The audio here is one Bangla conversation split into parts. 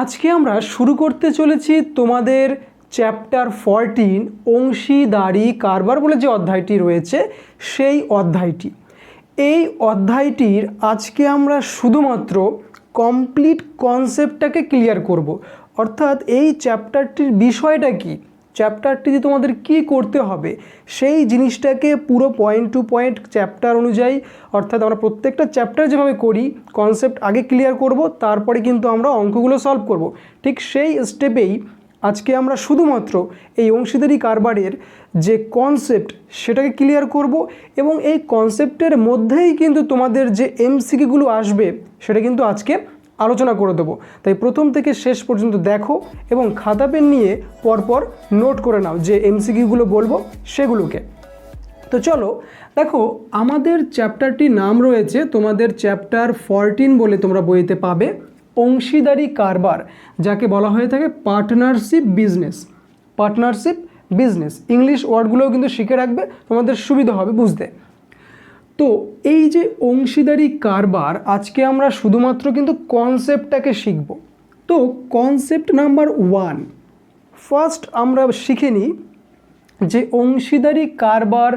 আজকে আমরা শুরু করতে চলেছি তোমাদের চ্যাপ্টার ফরটিন অংশীদারি কারবার বলে যে অধ্যায়টি রয়েছে, সেই অধ্যায়টি। এই অধ্যায়টির আজকে আমরা শুধুমাত্র কমপ্লিট কনসেপ্টটাকে ক্লিয়ার করব। অর্থাৎ এই চ্যাপ্টারটির বিষয়টা কি? চ্যাপ্টারটিতে তোমাদের কি করতে হবে, সেই জিনিসটাকে পুরো পয়েন্ট টু পয়েন্ট চ্যাপ্টার অনুযায়ী, অর্থাৎ আমরা প্রত্যেকটা চ্যাপ্টার যেভাবে করি কনসেপ্ট আগে ক্লিয়ার করব, তারপরে কিন্তু আমরা অঙ্কগুলো সলভ করব। ঠিক সেই স্টেপেই আজকে আমরা শুধুমাত্র এই অংশীদারি কারবারের যে কনসেপ্ট সেটাকে ক্লিয়ার করব এবং এই কনসেপ্টের মধ্যেই কিন্তু তোমাদের যে এমসিকিগুলো আসবে, সেটা কিন্তু আজকে আলোচনা করে দেবো। তাই প্রথম থেকে শেষ পর্যন্ত দেখো এবং খাতা পেন নিয়ে পরপর নোট করে নাও যে এমসিকিউগুলো বলব সেগুলোকে। তো চলো, দেখো আমাদের চ্যাপ্টারটির নাম রয়েছে তোমাদের চ্যাপ্টার ফরটিন বলে তোমরা বইতে পাবে, অংশীদারি কারবার, যাকে বলা হয়ে থাকে partnership business. Partnership business, English ওয়ার্ডগুলোও কিন্তু শিখে রাখবে, তোমাদের সুবিধা হবে বুঝতে। তো এই যে অংশীদারি কারবার, আজকে আমরা শুধুমাত্র কিন্তু কনসেপ্টটাকে শিখব। তো কনসেপ্ট নাম্বার ওয়ান ফার্স্ট আমরা শিখে নিই যে অংশীদারি কারবার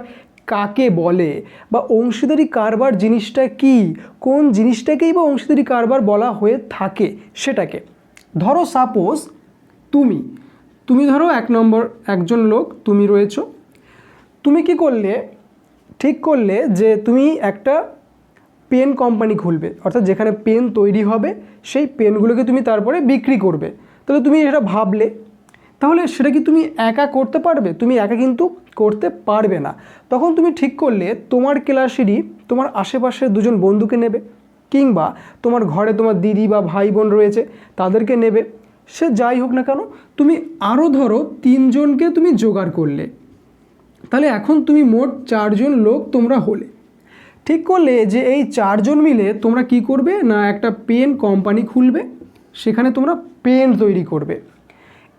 কাকে বলে বা অংশীদারি কারবার জিনিসটা কি, কোন জিনিসটাকেই বা অংশীদারি কারবার বলা হয়ে থাকে সেটাকে। ধরো সাপোজ তুমি তুমি ধরো এক নম্বর, একজন লোক, তুমি রয়েছো। তুমি কি করলে ঠিক করলে যে তুমি একটা পেন কোম্পানি খুলবে, অর্থাৎ যেখানে পেন তৈরি হবে, সেই পেনগুলোকে তুমি তারপরে বিক্রি করবে। তাহলে তুমি এটা ভাবলে, তাহলে সেটা কি তুমি একা করতে পারবে? তুমি একা কিন্তু করতে পারবে না। তখন তুমি ঠিক করলে তোমার ক্লাসেরই তোমার আশেপাশে দুজন বন্ধুকে নেবে, কিংবা তোমার ঘরে তোমার দিদি বা ভাই বোন রয়েছে, তাদেরকে নেবে। সে যাই হোক না কেন, তুমি আরও ধরো তিনজনকে তুমি জোগাড় করলে। তাহলে এখন তুমি মোট চারজন লোক তোমরা হলে। ঠিক করলে যে এই চারজন মিলে তোমরা কি করবে? না একটা পেন কোম্পানি খুলবে, সেখানে তোমরা পেন তৈরি করবে।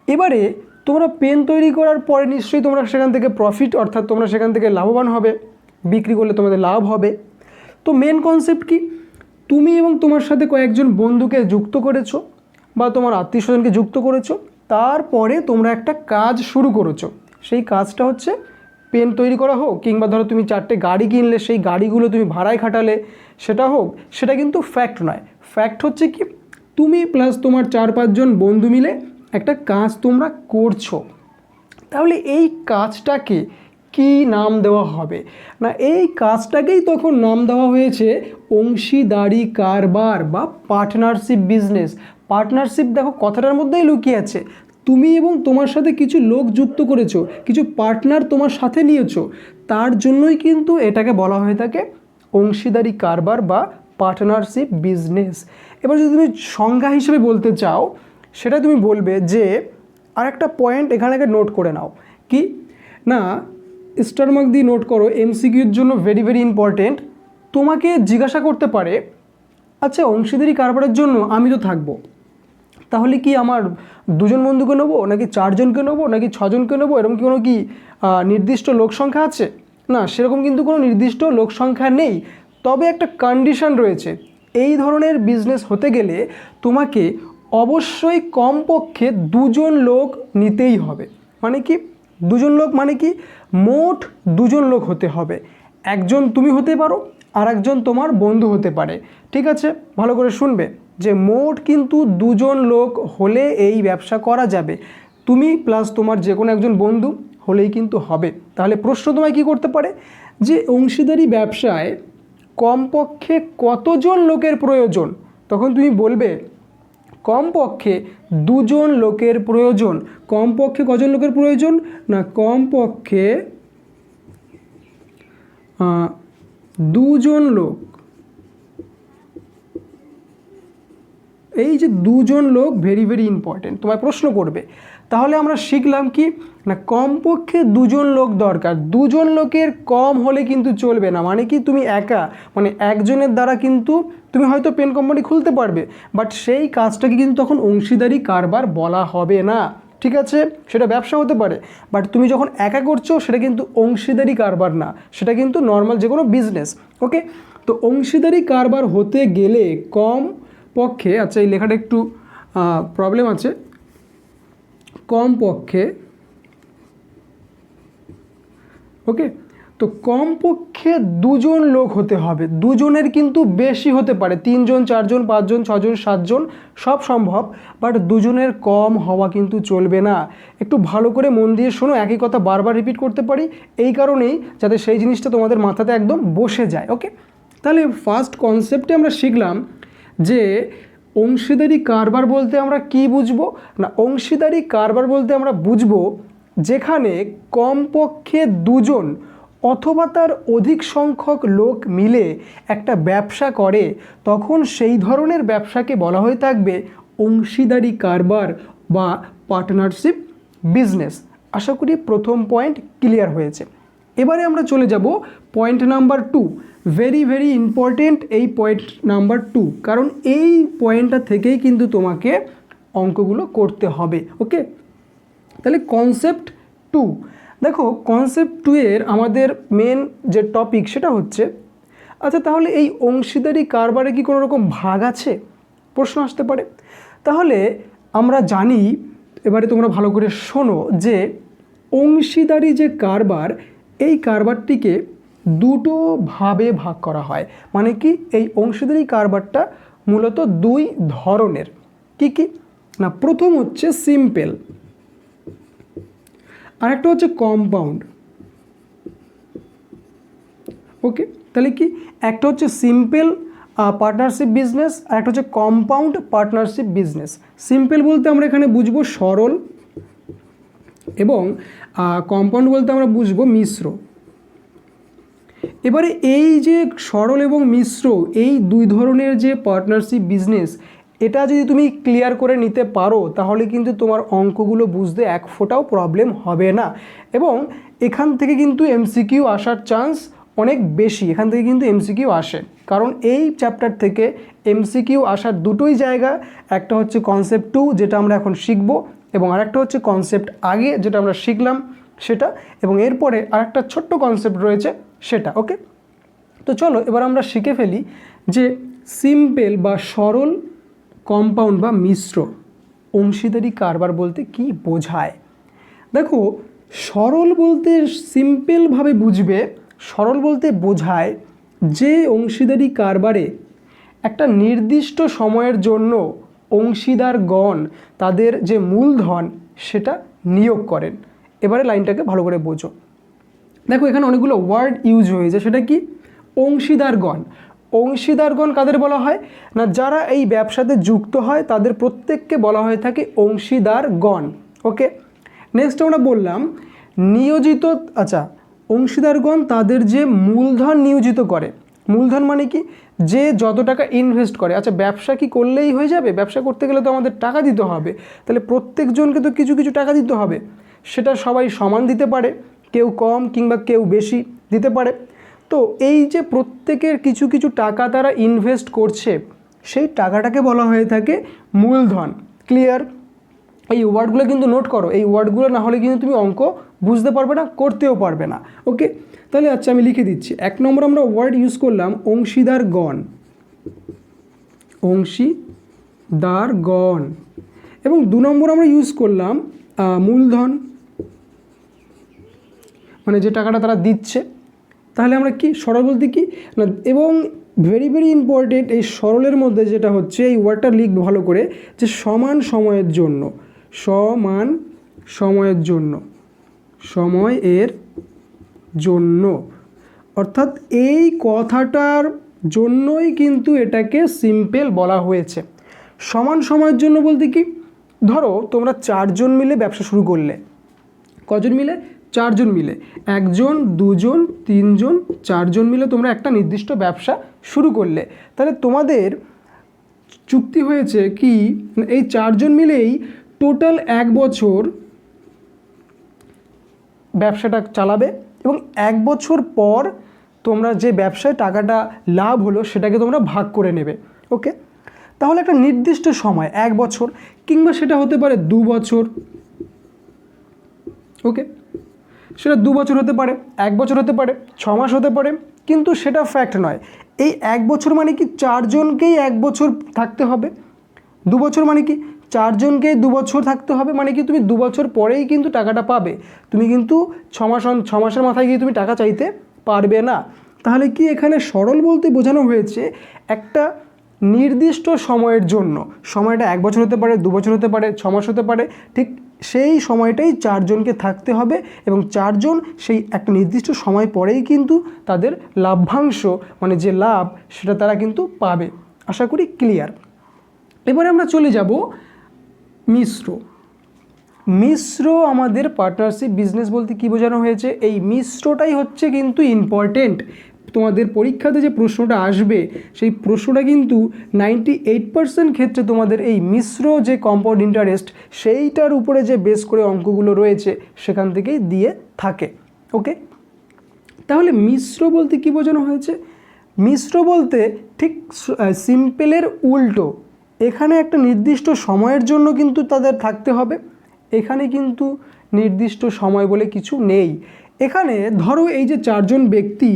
এবারে তোমরা পেন তৈরি করার পরে নিশ্চয়ই তোমরা সেখান থেকে প্রফিট অর্থাৎ তোমরা সেখান থেকে লাভবান হবে, বিক্রি করলে তোমাদের লাভ হবে। তো মেন কনসেপ্ট কি? তুমি এবং তোমার সাথে কয়েকজন বন্ধুকে যুক্ত করেছ, বা তোমার আত্মীয় স্বজনকে যুক্ত করেছ, তারপরে তোমরা একটা কাজ শুরু করেছ। সেই কাজটা হচ্ছে পেন তৈরি করা হোক কিংবা ধরো তুমি চারটে গাড়ি কিনলে সেই গাড়িগুলো তুমি ভাড়ায় খাটালে, সেটা হোক, সেটা কিন্তু ফ্যাক্ট নয়। ফ্যাক্ট হচ্ছে কি, তুমি প্লাস তোমার চার পাঁচজন বন্ধু মিলে একটা কাজ তোমরা করছ। তাহলে এই কাজটাকে কি নাম দেওয়া হবে? না, এই কাজটাকেই তখন নাম দেওয়া হয়েছে অংশীদারি কারবার বা পার্টনারশিপ বিজনেস পার্টনারশিপ দেখো কথাটার মধ্যেই লুকিয়ে আছে। তুমি এবং তোমার সাথে কিছু লোক যুক্ত করেছ, কিছু পার্টনার তোমার সাথে নিয়েছো, তার জন্যই কিন্তু এটাকে বলা হয়ে থাকে অংশীদারি কারবার বা পার্টনারশিপ বিজনেস এবার যদি তুমি সংজ্ঞা হিসেবে বলতে চাও, সেটা তুমি বলবে যে আর একটা পয়েন্ট এখানে নোট করে নাও। কি? না স্টারমার্ক দিয়ে নোট করো এমসিকিউর জন্য ভেরি ভেরি ইম্পর্টেন্ট তোমাকে জিজ্ঞাসা করতে পারে আচ্ছা অংশীদারি কারবারের জন্য আমি তো থাকব। তাহলে কি আমার দুজন বন্ধুকে নেব, নাকি চারজনকে নেব, নাকি ছজনকে নেব? এরকম কি কোনো কি নির্দিষ্ট লোক সংখ্যা আছে? না, সেরকম কিন্তু কোনো নির্দিষ্ট লোক সংখ্যা নেই। তবে একটা কন্ডিশন রয়েছে। এই ধরনের বিজনেস হতে গেলে তোমাকে অবশ্যই কমপক্ষে দুজন লোক নিতেই হবে। মানে কি? দুজন লোক মানে কি? মোট দুজন লোক হতে হবে। একজন তুমি হতে পারো আর একজন তোমার বন্ধু হতে পারে। ঠিক আছে? ভালো করে শুনবে। যে মোট কিন্তু দুজন লোক হলে এই ব্যবসা করা যাবে। তুমি প্লাস তোমার যে কোনো একজন বন্ধু হলেই কিন্তু হবে। তাহলে প্রশ্ন তোমায় কী করতে পারে? যে অংশীদারি ব্যবসায় কমপক্ষে কতজন লোকের প্রয়োজন? তখন তুমি বলবে, কমপক্ষে দুজন লোকের প্রয়োজন। কমপক্ষে কজন লোকের প্রয়োজন? না, কমপক্ষে দুজন লোক। এই যে দুজন লোক ভেরি ভেরি ইম্পর্টেন্ট তোমায় প্রশ্ন করবে, তাহলে আমরা শিখলাম কি? না, কমপক্ষে দুজন লোক দরকার। দুজন লোকের কম হলে কিন্তু চলবে না। মানে কি, তুমি একা মানে একজনের দ্বারা কিন্তু তুমি হয়তো পেন কোম্পানি খুলতে পারবে বাট সেই কাজটাকে কিন্তু তখন অংশীদারি কারবার বলা হবে না। ঠিক আছে? সেটা ব্যবসা হতে পারে বাট তুমি যখন একা করছ, সেটা কিন্তু অংশীদারি কারবার না। সেটা কিন্তু নর্মাল যে কোনো বিজনেস ওকে তো অংশীদারি কারবার হতে গেলে কম পক্ষে আচ্ছা এই লেখাটা একটু প্রবলেম আছে। কম পক্ষে ওকে তো কমপক্ষে দুজন লোক হতে হবে। দুজনের কিন্তু বেশি হতে পারে। তিনজন, চারজন, পাঁচজন, ছজন, সাতজন, সব সম্ভব বাট দুজনের কম হওয়া কিন্তু চলবে না। একটু ভালো করে মন দিয়ে শোনো, একই কথা বারবার রিপিট করতে পারি। এই কারণেই যাতে সেই জিনিসটা তোমাদের মাথাতে একদম বসে যায় ওকে তাহলে ফার্স্ট কনসেপ্টে আমরা শিখলাম যে অংশীদারি কারবার বলতে আমরা কি বুঝব? না, অংশীদারি কারবার বলতে আমরা বুঝব যেখানে কমপক্ষে দুজন অথবা তার অধিক সংখ্যক লোক মিলে একটা ব্যবসা করে, তখন সেই ধরনের ব্যবসাকে বলা হয়ে থাকবে অংশীদারি কারবার বা পার্টনারশিপ বিজনেস আশা করি প্রথম পয়েন্ট ক্লিয়ার হয়েছে। এবারে আমরা চলে যাব point number two very very important এই পয়েন্ট নাম্বার টু কারণ এই পয়েন্টটা থেকেই কিন্তু তোমাকে অঙ্কগুলো করতে হবে ওকে তাহলে কনসেপ্ট টু দেখো কনসেপ্ট টু এর আমাদের মেন যে টপিক সেটা হচ্ছে আচ্ছা তাহলে এই অংশীদারি কারবারে কি কোনো রকম ভাগ আছে? প্রশ্ন আসতে পারে। তাহলে আমরা জানি, এবারে তোমরা ভালো করে শোনো যে অংশীদারি যে কারবার এই কারবারটিকে দুটো ভাবে ভাগ করা হয়। মানে কি? এই অংশীদারি কারবারটা মূলত দুই ধরনের। কি কি? না, প্রথম হচ্ছে সিম্পল আরেকটা হচ্ছে কম্পাউন্ড ওকে তাহলে কি? একটা হচ্ছে সিম্পল পার্টনারশিপ বিজনেস আর একটা হচ্ছে কম্পাউন্ড পার্টনারশিপ বিজনেস সিম্পল বলতে আমরা এখানে বুঝব সরল এবং কম্পাউন্ড বলতে আমরা বুঝব মিশ্র। এবারে এই যে সরল এবং মিশ্র, এই দুই ধরনের যে পার্টনারশিপ বিজনেস এটা যদি তুমি ক্লিয়ার করে নিতে পারো, তাহলে কিন্তু তোমার অঙ্কগুলো বুঝতে এক ফোঁটাও প্রবলেম হবে না। এবং এখান থেকে কিন্তু এমসিকিউ আসার চান্স অনেক বেশি, এখান থেকে কিন্তু এমসিকিউ আসে। কারণ এই চ্যাপ্টার থেকে এমসিকিউ আসার দুটোই জায়গা, একটা হচ্ছে কনসেপ্ট টু যেটা আমরা এখন শিখব এবং আরেকটা হচ্ছে কনসেপ্ট আগে যেটা আমরা শিখলাম সেটা, এবং এরপরে আরেকটা ছোট্ট কনসেপ্ট রয়েছে সেটা ওকে তো চলো, এবার আমরা শিখে ফেলি যে সিম্পল বা সরল কম্পাউন্ড বা মিশ্র অংশীদারি কারবার বলতে কি বোঝায়? দেখো, সরল বলতে সিম্পলভাবে বুঝবে, সরল বলতে বোঝায় যে অংশীদারি কারবারে একটা নির্দিষ্ট সময়ের জন্য অংশীদারগণ তাদের যে মূলধন সেটা নিয়োগ করেন। এবারে লাইনটাকে ভালো করে বোঝো। দেখো, এখানে অনেকগুলো ওয়ার্ড ইউজ হয়েছে। সেটা কি? অংশীদারগণ। অংশীদারগণ কাদের বলা হয়? না, যারা এই ব্যবসাতে যুক্ত হয়, তাদের প্রত্যেককে বলা হয়ে থাকে অংশীদারগণ। ওকে? নেক্সট আমরা বললাম, নিয়োজিত আচ্ছা অংশীদারগণ তাদের যে মূলধন নিয়োজিত করে মূলধন মানে কি? যে যত টাকা ইনভেস্ট করে আচ্ছা ব্যবসা কি করলেই হয়ে যাবে? ব্যবসা করতে গেলে তো আমাদের টাকা দিতে হবে। তাহলে প্রত্যেকজনকে তো কিছু কিছু টাকা দিতে হবে। সেটা সবাই সমান দিতে পারে, কেউ কম কিংবা কেউ বেশি দিতে পারে। তো এই যে প্রত্যেকের কিছু কিছু টাকা তারা ইনভেস্ট করছে, সেই টাকাটাকে বলা হয়ে থাকে মূলধন। ক্লিয়ার এই ওয়ার্ডগুলো কিন্তু নোট করো। এই ওয়ার্ডগুলো না হলে কিন্তু তুমি অঙ্ক বুঝতে পারবে না, করতেও পারবে না। ওকে তাহলে আচ্ছা আমি লিখে দিচ্ছি। এক নম্বর আমরা ওয়ার্ড ইউজ করলাম অংশীদারগণ অংশীদারগণ এবং দু নম্বর আমরা ইউজ করলাম মূলধন। মানে যে টাকাটা তারা দিচ্ছে। তাহলে আমরা কি, সরল বলতে কি? না, এবং ভেরি ভেরি ইম্পর্টেন্ট এই সরলের মধ্যে যেটা হচ্ছে, এই ওয়ার্ডটা লিখ ভালো করে, যে সমান সময়ের জন্য। সমান সময়ের জন্য। সময়ের জন্য। অর্থাৎ এই কথাটার জন্যই কিন্তু এটাকে সিম্পল বলা হয়েছে। সমান সময়ের জন্য বলতে কি? ধরো তোমরা চারজন মিলে ব্যবসা শুরু করলে। কজন মিলে? চারজন মিলে। একজন, দুজন, তিনজন, চারজন মিলে তোমরা একটা নির্দিষ্ট ব্যবসা শুরু করলে। তাহলে তোমাদের চুক্তি হয়েছে কি? এই চারজন মিলেই টোটাল এক বছর ব্যবসাটা চালাবে। এবং এক বছর পর তোমরা যে ব্যবসায় টাকাটা লাভ হলো সেটাকে তোমরা ভাগ করে নেবে, ওকে? তাহলে একটা নির্দিষ্ট সময়, এক বছর, কিংবা সেটা হতে পারে দু বছর, ওকে? সেটা দু বছর হতে পারে, এক বছর হতে পারে, ছ মাস হতে পারে, কিন্তু সেটা ফ্যাক্ট নয়। এই এক বছর মানে কি চারজনকেই এক বছর থাকতে হবে? দু বছর মানে কি চারজনকে দু বছর থাকতে হবে মানে কি তুমি দু বছর পরেই কিন্তু টাকাটা পাবে। তুমি কিন্তু ছ মাস ছ মাসের মাথায় গিয়ে তুমি টাকা চাইতে পারবে না। তাহলে কি এখানে সরল বলতে বোঝানো হয়েছে একটা নির্দিষ্ট সময়ের জন্য, সময়টা এক বছর হতে পারে দু বছর হতে পারে ছ মাস হতে পারে, ঠিক সেই সময়টাই চারজনকে থাকতে হবে এবং চারজন সেই একটা নির্দিষ্ট সময় পরেই কিন্তু তাদের লাভ্যাংশ মানে যে লাভ সেটা তারা কিন্তু পাবে। আশা করি ক্লিয়ার। এবারে আমরা চলে যাব মিশ্র। মিশ্র আমাদের পার্টনারশিপ বিজনেস বলতে কী বোঝানো হয়েছে? এই মিশ্রটাই হচ্ছে কিন্তু ইম্পর্টেন্ট তোমাদের পরীক্ষাতে যে প্রশ্নটা আসবে, সেই প্রশ্নটা কিন্তু নাইনটি এইট পার্সেন্ট ক্ষেত্রে তোমাদের এই মিশ্র যে কম্পাউন্ড ইন্টারেস্ট সেইটার উপরে যে বেস করে অঙ্কগুলো রয়েছে, সেখান থেকেই দিয়ে থাকে। ওকে তাহলে মিশ্র বলতে কী বোঝানো হয়েছে? মিশ্র বলতে ঠিক সিম্পলের উল্টো। এখানে একটা নির্দিষ্ট সময়ের জন্য কিন্তু তাদের থাকতে হবে। এখানে কিন্তু নির্দিষ্ট সময় বলে কিছু নেই। এখানে ধরো এই যে চারজন ব্যক্তি,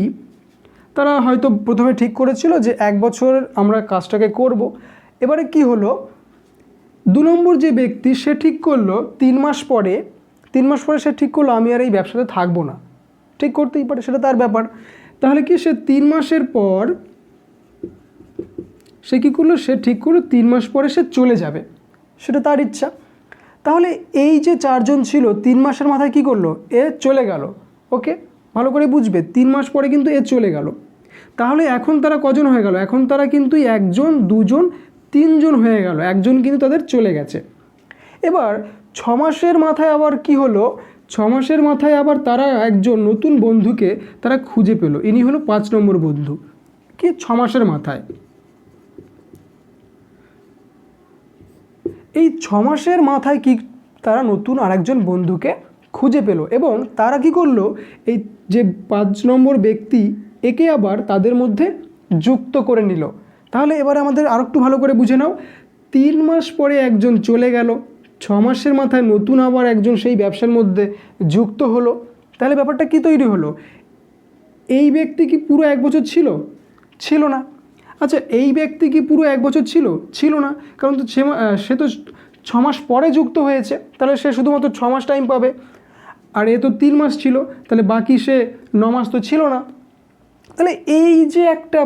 তারা হয়তো প্রথমে ঠিক করেছিল যে এক বছর আমরা কাজটাকে করব। এবারে কি হলো? দু নম্বর যে ব্যক্তি, সে ঠিক করল তিন মাস পরে, তিন মাস পরে সে ঠিক করল, আমি আর এই ব্যবসাতে থাকব না। ঠিক করতেই পারে, সেটা তার ব্যাপার। তাহলে কি সে তিন মাসের পর সে কী করল? সে ঠিক করল, তিন মাস পরে সে চলে যাবে। সেটা তার ইচ্ছা। তাহলে এই যে চারজন ছিল, তিন মাসের মাথায় কি করল? এ চলে গেল। ওকে? ভালো করে বুঝবে, তিন মাস পরে কিন্তু এ চলে গেল। তাহলে এখন তারা কজন হয়ে গেল? এখন তারা কিন্তু একজন, দুজন, তিনজন হয়ে গেল। একজন কিন্তু তাদের চলে গেছে। এবার ছ মাসের মাথায় আবার কি হলো? ছ মাসের মাথায় আবার তারা একজন নতুন বন্ধুকে তারা খুঁজে পেল। ইনি হলো পাঁচ নম্বর বন্ধু। কি? ছ মাসের মাথায়। এই ছ মাসের মাথায় কি তারা নতুন আরেকজন বন্ধুকে খুঁজে পেল এবং তারা কি করল? এই যে পাঁচ নম্বর ব্যক্তি একে আবার তাদের মধ্যে যুক্ত করে নিল। তাহলে এবার আমাদের আর একটু ভালো করে বুঝে নাও। তিন মাস পরে একজন চলে গেল, ছ মাসের মাথায় নতুন আবার একজন সেই ব্যবসার মধ্যে যুক্ত হলো। তাহলে ব্যাপারটা কি তৈরি হলো? এই ব্যক্তি কি পুরো এক বছর ছিল? ছিল না। আচ্ছা এই ব্যক্তি কি পুরো এক বছর ছিল? ছিল না। কারণ তো সে তো ছ মাস পরে যুক্ত হয়েছে। তাহলে সে শুধুমাত্র ছ মাস টাইম পাবে। আর এ তো তিন মাস ছিল। তাহলে বাকি সে ন মাস তো ছিল না। তাহলে এই যে একটা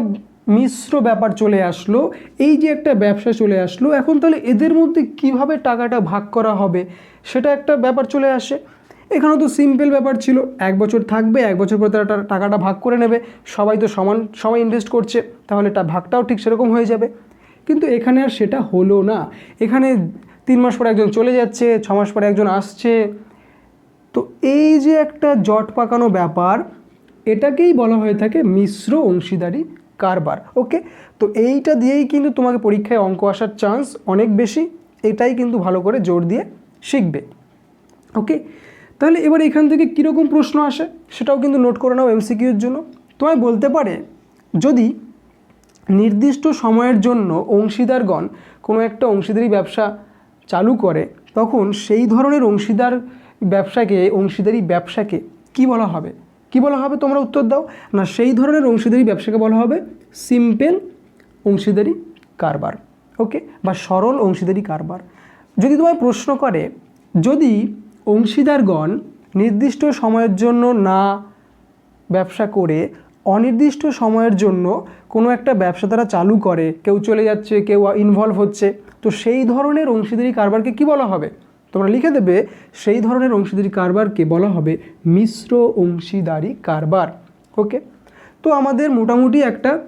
মিশ্র ব্যাপার চলে আসলো, এই যে একটা ব্যবসা চলে আসলো, এখন তাহলে এদের মধ্যে কীভাবে টাকাটা ভাগ করা হবে? সেটা একটা ব্যাপার চলে আসে। এখানে তো সিম্পল ব্যাপার ছিল। এক বছর থাকবে, এক বছর পর তারা টাকাটা ভাগ করে নেবে। সবাই তো সমান, সবাই ইনভেস্ট করছে। তাহলে টা ভাগটাও ঠিক সেরকম হয়ে যাবে। কিন্তু এখানে আর সেটা হলো না। এখানে তিন মাস পরে একজন চলে যাচ্ছে, ছ মাস পরে একজন আসছে। তো এই যে একটা জট পাকানো ব্যাপার, এটাকেই বলা হয়ে থাকে মিশ্র অংশীদারি কারবার। ওকে? তো এইটা দিয়েই কিন্তু তোমাকে পরীক্ষায় অঙ্ক আসার চান্স অনেক বেশি। এটাই কিন্তু ভালো করে জোর দিয়ে শিখবে। ওকে? তাহলে এবার এখান থেকে কীরকম প্রশ্ন আসে সেটাও কিন্তু নোট করে নাও এমসিকিউর জন্য। তোমায় বলতে পারে, যদি নির্দিষ্ট সময়ের জন্য অংশীদারগণ কোনো একটা অংশীদারি ব্যবসা চালু করে, তখন সেই ধরনের অংশীদার ব্যবসাকে, অংশীদারি ব্যবসাকে কি বলা হবে? কি বলা হবে তোমরা উত্তর দাও। না, সেই ধরনের অংশীদারি ব্যবসাকে বলা হবে সিম্পল অংশীদারি কারবার ওকে বা সরল অংশীদারি কারবার। যদি তোমায় প্রশ্ন করে, যদি অংশীদারগণ নির্দিষ্ট সময়ের জন্য না ব্যবসা করে অনির্দিষ্ট সময়ের জন্য কোনো একটা ব্যবসা তারা চালু করে। কেউ চলে যাচ্ছে, কেউ ইনভলভ হচ্ছে। তো সেই ধরনের অংশীদারি কারবারকে কি বলা হবে? তোমরা লিখে দেবে, সেই ধরনের অংশীদারি কারবারকে বলা হবে মিশ্র অংশীদারি কারবার। ওকে তো আমাদের মোটামুটি একটা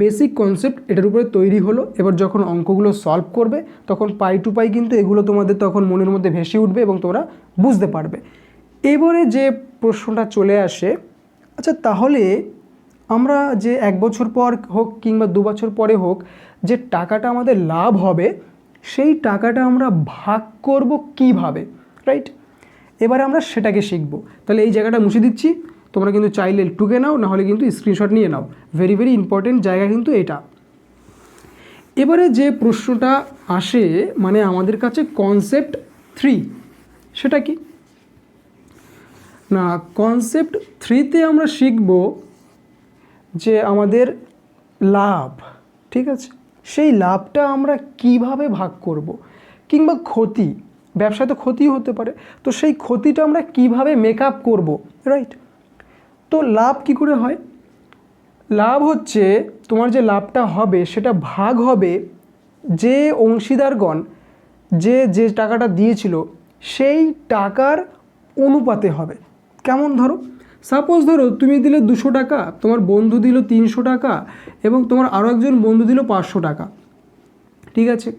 বেসিক কনসেপ্ট এটার উপরে তৈরি হলো। এবার যখন অঙ্কগুলো সলভ করবে, তখন পাই টু পাই কিন্তু এগুলো তোমাদের তখন মনের মধ্যে ভেসে উঠবে এবং তোমরা বুঝতে পারবে। এবারে যে প্রশ্নটা চলে আসে আচ্ছা তাহলে আমরা যে এক বছর পর হোক কিংবা দু বছর পরে হোক যে টাকাটা আমাদের লাভ হবে, সেই টাকাটা আমরা ভাগ করব কীভাবে? রাইট এবারে আমরা সেটাকে শিখব। তাহলে এই জায়গাটা মুছে দিচ্ছি। তোমরা কিন্তু চাইলে টুকে নাও, নাহলে কিন্তু স্ক্রিনশট নিয়ে নাও। ভেরি ভেরি ইম্পর্টেন্ট জায়গা কিন্তু এটা। এবারে যে প্রশ্নটা আসে মানে আমাদের কাছে কনসেপ্ট থ্রি সেটা কি? না কনসেপ্ট থ্রিতে আমরা শিখব যে আমাদের লাভ, ঠিক আছে? সেই লাভটা আমরা কীভাবে ভাগ করব। কিংবা ক্ষতি, ব্যবসায় তো ক্ষতি হতে পারে। তো সেই ক্ষতিটা আমরা কীভাবে মেক আপ করব? রাইট তো লাভ কি করে হয়? লাভ হচ্ছে তোমার যে লাভটা হবে সেটা ভাগ হবে যে অংশীদারগণ যে যে টাকাটা দিয়েছিল সেই টাকার অনুপাতে হবে। কেমন ধরো? সাপোজ ধরো তুমি দিলে দুশো টাকা, তোমার বন্ধু দিল তিনশো টাকা এবং তোমার আরও একজন বন্ধু দিল পাঁচশো টাকা। ঠিক আছে?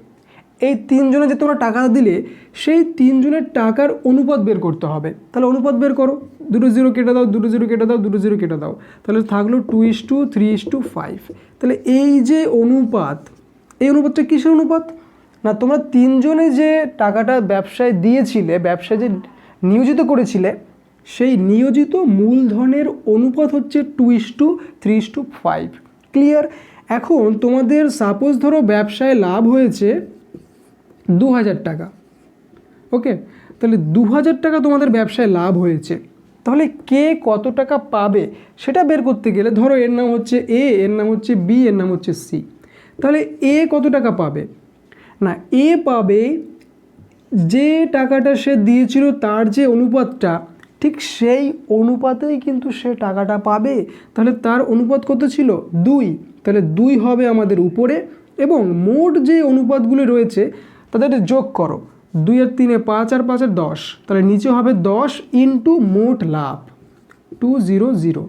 এই তিনজনে যে তোমরা টাকা দিলে, সেই তিনজনের টাকার অনুপাত বের করতে হবে। তাহলে অনুপাত বের করো। দুটো জিরো কেটে দাও, দুটো জিরো কেটে দাও, দুটো জিরো কেটে দাও। তাহলে থাকল two is two three is two five তাহলে এই যে অনুপাত, এই অনুপাতটা কিসের অনুপাত? না, তোমরা তিনজনে যে টাকাটা ব্যবসায় দিয়েছিলে, ব্যবসায় যে নিয়োজিত করেছিলে, সেই নিয়োজিত মূলধনের অনুপাত হচ্ছে two is two three is two five clear এখন তোমাদের সাপোজ ধরো ব্যবসায় লাভ হয়েছে দু হাজার টাকা। ওকে? তাহলে দু হাজার টাকা তোমাদের ব্যবসায় লাভ হয়েছে। তাহলে কে কত টাকা পাবে সেটা বের করতে গেলে ধরো এর নাম হচ্ছে এ, এর নাম হচ্ছে বি, এর নাম হচ্ছে সি। তাহলে এ কত টাকা পাবে? না, এ পাবে যে টাকাটা সে দিয়েছিল তার যে অনুপাতটা, ঠিক সেই অনুপাতেই কিন্তু সে টাকাটা পাবে। তাহলে তার অনুপাত কত ছিল? দুই। তাহলে দুই হবে আমাদের উপরে এবং মোট যে অনুপাতগুলি রয়েছে তাদের যোগ করো। দুই আর তিনে পাঁচ আর পাঁচ আর দশ। তাহলে নিচে হবে দশ ইন্টু মোট লাভ। Two zero zero.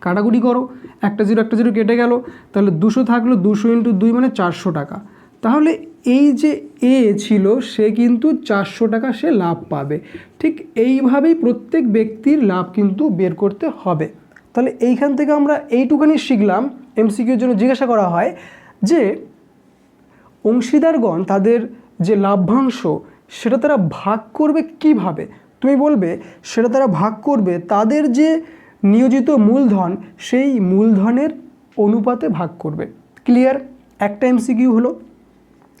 কাটাকুটি করো। একটা জিরো একটা জিরো কেটে গেল। তাহলে দুশো থাকল দুশো ইন্টু দুই মানে চারশো টাকা। তাহলে এই যে এ ছিল, সে কিন্তু চারশো টাকা সে লাভ পাবে। ঠিক এইভাবেই প্রত্যেক ব্যক্তির লাভ কিন্তু বের করতে হবে। তাহলে এইখান থেকে আমরা এইটুখানি শিখলাম। এমসিকিউর জন্য জিজ্ঞাসা করা হয় যে অংশীদারগণ তাদের যে লাভ্যাংশ, সেটা তারা ভাগ করবে কীভাবে? তুমি বলবে, সেটা তারা ভাগ করবে তাদের যে নিয়োজিত মূলধন, সেই মূলধনের অনুপাতে ভাগ করবে। ক্লিয়ার একটা এমসিকিউ হলো।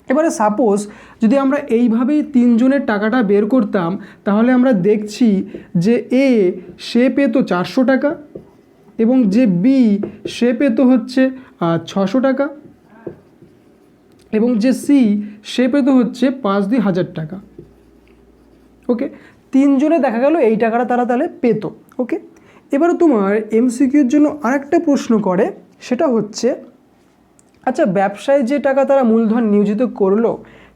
এবারে সাপোজ যদি আমরা এইভাবেই তিনজনের টাকাটা বের করতাম, তাহলে আমরা দেখছি যে এ সে পেতো চারশো টাকা এবং যে বি সে পেতো হচ্ছে ছশো টাকা। এবং যে সি সে পেতো হচ্ছে পাঁচ দুই হাজার টাকা। ওকে তিনজনে দেখা গেল এই টাকাটা তারা তাহলে পেতো। ওকে এবারে তোমার এমসিকিউর জন্য আরেকটা প্রশ্ন করে, সেটা হচ্ছে আচ্ছা ব্যবসায় যে টাকা তারা মূলধন নিয়োজিত করল,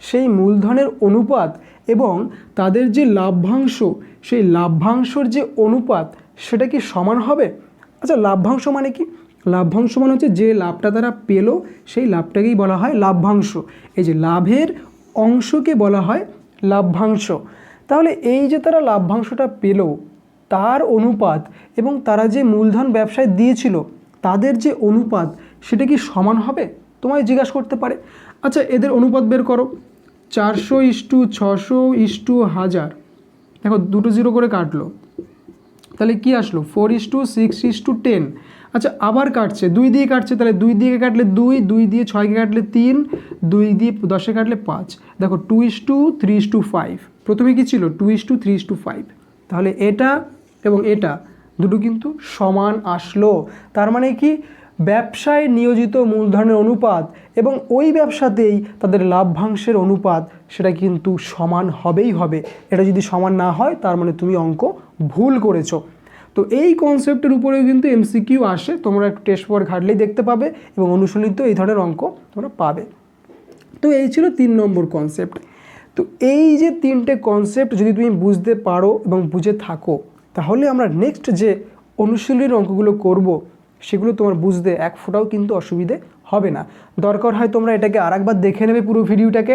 সেই মূলধনের অনুপাত এবং তাদের যে লাভ্যাংশ, সেই লাভ্যাংশর যে অনুপাত, সেটা কি সমান হবে? আচ্ছা লাভ্যাংশ মানে কি? লাভ্যাংশ মানে হচ্ছে যে লাভটা তারা পেল, সেই লাভটাকেই বলা হয় লাভ্যাংশ। এই যে লাভের অংশকে বলা হয় লাভ্যাংশ। তাহলে এই যে তারা লাভ্যাংশটা পেল, তার অনুপাত এবং তারা যে মূলধন ব্যবসায় দিয়েছিল, তাদের যে অনুপাত সেটা কি সমান হবে? তোমায় জিজ্ঞাসা করতে পারে। আচ্ছা এদের অনুপাত বের করো। চারশো ইস্টু ছশো ইস্টু হাজার। দেখো, দুটো জিরো করে কাটলো। তাহলে কি আসলো? Four is two six is two ten. আচ্ছা আবার কাটছে। দুই দিয়ে কাটছে, তাহলে দুই দিয়ে কাটলে দুই দুই দিয়ে ছয়কে কাটলে তিন, দুই দিয়ে দশে কাটলে পাঁচ। দেখো two is two three is two five প্রথমে কী ছিল? Two is two three is two five তাহলে এটা এবং এটা দুটো কিন্তু সমান আসলো। তার মানে কি? ব্যবসায় নিয়োজিত মূলধনের অনুপাত এবং ওই ব্যবসাতেই তাদের লাভ্যাংশের অনুপাত সেটা কিন্তু সমান হবেই হবে। এটা যদি সমান না হয়, তার মানে তুমি অঙ্ক ভুল করেছ। তো এই কনসেপ্টের উপরেও কিন্তু এমসিকিউ আসে। তোমরা একটু টেস্ট পর ঘাটলেই দেখতে পাবে এবং অনুশীলিত এই ধরনের অঙ্ক তোমরা পাবে। তো এই ছিল তিন নম্বর কনসেপ্ট তো এই যে তিনটে কনসেপ্ট যদি তুমি বুঝতে পারো এবং বুঝে থাকো, তাহলে আমরা নেক্সট যে অনুশীলনীর অঙ্কগুলো করব, সেগুলো তোমার বুঝতে এক ফোঁটাও কিন্তু অসুবিধে হবে না। দরকার হয় তোমরা এটাকে আরেকবার দেখে নেবে পুরো ভিডিওটাকে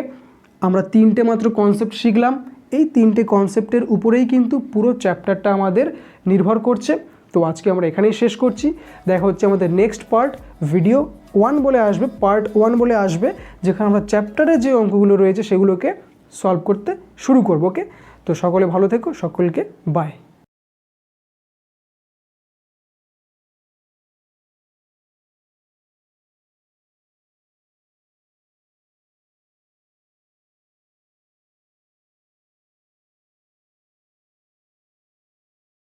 আমরা তিনটে মাত্র কনসেপ্ট শিখলাম। এই তিনটে কনসেপ্টের উপরেই কিন্তু পুরো চ্যাপ্টারটা আমাদের নির্ভর করছে। তো আজকে আমরা এখানেই শেষ করছি। দেখা হচ্ছে আমাদের নেক্সট পার্ট ভিডিও ওয়ান বলে আসবে পার্ট ওয়ান বলে আসবে, যেখানে আমরা চ্যাপ্টারে যে অঙ্কগুলো রয়েছে সেগুলোকে সলভ করতে শুরু করব ওকে তো সকলে ভালো থেকো, সকলকে বাই